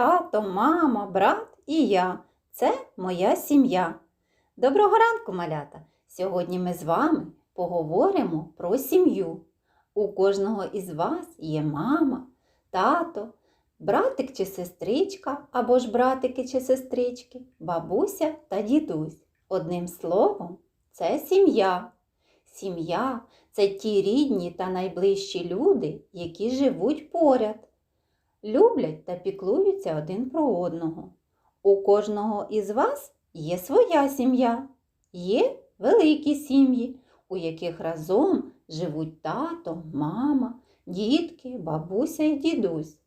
Тато, мама, брат і я це моя сім'я. Доброго ранку, малята! Сьогодні ми з вами поговоримо про сім'ю. У кожного із вас є мама, тато, братик чи сестричка, або ж братики чи сестрички, бабуся та дідусь. Одним словом, це сім'я. Сім'я це ті рідні та найближчі люди, які живуть поряд, люблять та піклуються один про одного. У кожного із вас є своя сім'я, є великі сім'ї, у яких разом живуть тато, мама, дітки, бабуся і дідусь.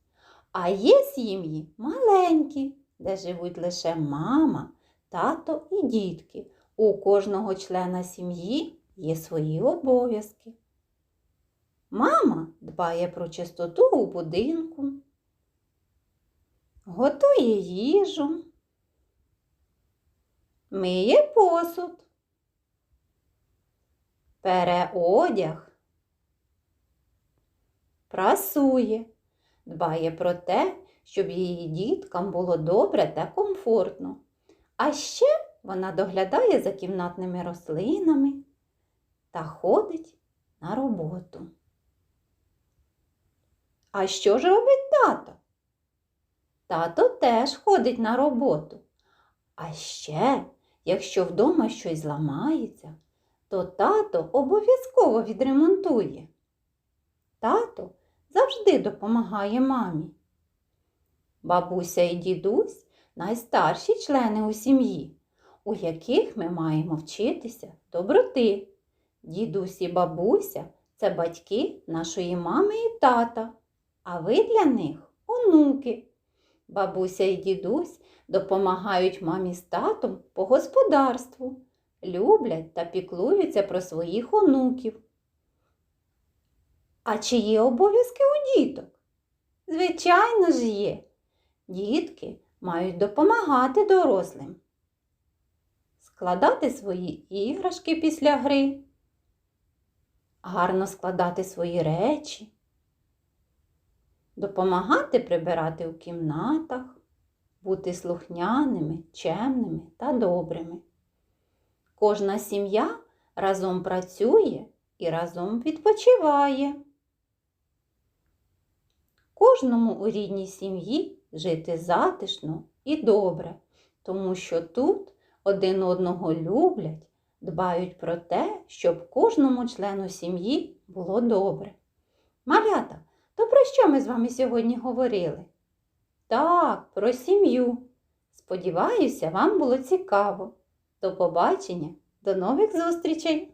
А є сім'ї маленькі, де живуть лише мама, тато і дітки. У кожного члена сім'ї є свої обов'язки. Мама дбає про чистоту у будинку, готує їжу, миє посуд, пере одяг, прасує, дбає про те, щоб її діткам було добре та комфортно. А ще вона доглядає за кімнатними рослинами та ходить на роботу. А що ж робить тато? Тато теж ходить на роботу. А ще, якщо вдома щось зламається, то тато обов'язково відремонтує. Тато завжди допомагає мамі. Бабуся і дідусь найстарші члени у сім'ї, у яких ми маємо вчитися доброти. Дідусь і бабуся це батьки нашої мами і тата, а ви для них онуки. Бабуся і дідусь допомагають мамі з татом по господарству, люблять та піклуються про своїх онуків. А чи є обов'язки у діток? Звичайно ж є. Дітки мають допомагати дорослим, складати свої іграшки після гри, гарно складати свої речі, допомагати прибирати у кімнатах, бути слухняними, чемними та добрими. Кожна сім'я разом працює і разом відпочиває. Кожному у рідній сім'ї жити затишно і добре, тому що тут один одного люблять, дбають про те, щоб кожному члену сім'ї було добре. Малята, то про що ми з вами сьогодні говорили? Так, про сім'ю. Сподіваюся, вам було цікаво. До побачення, до нових зустрічей!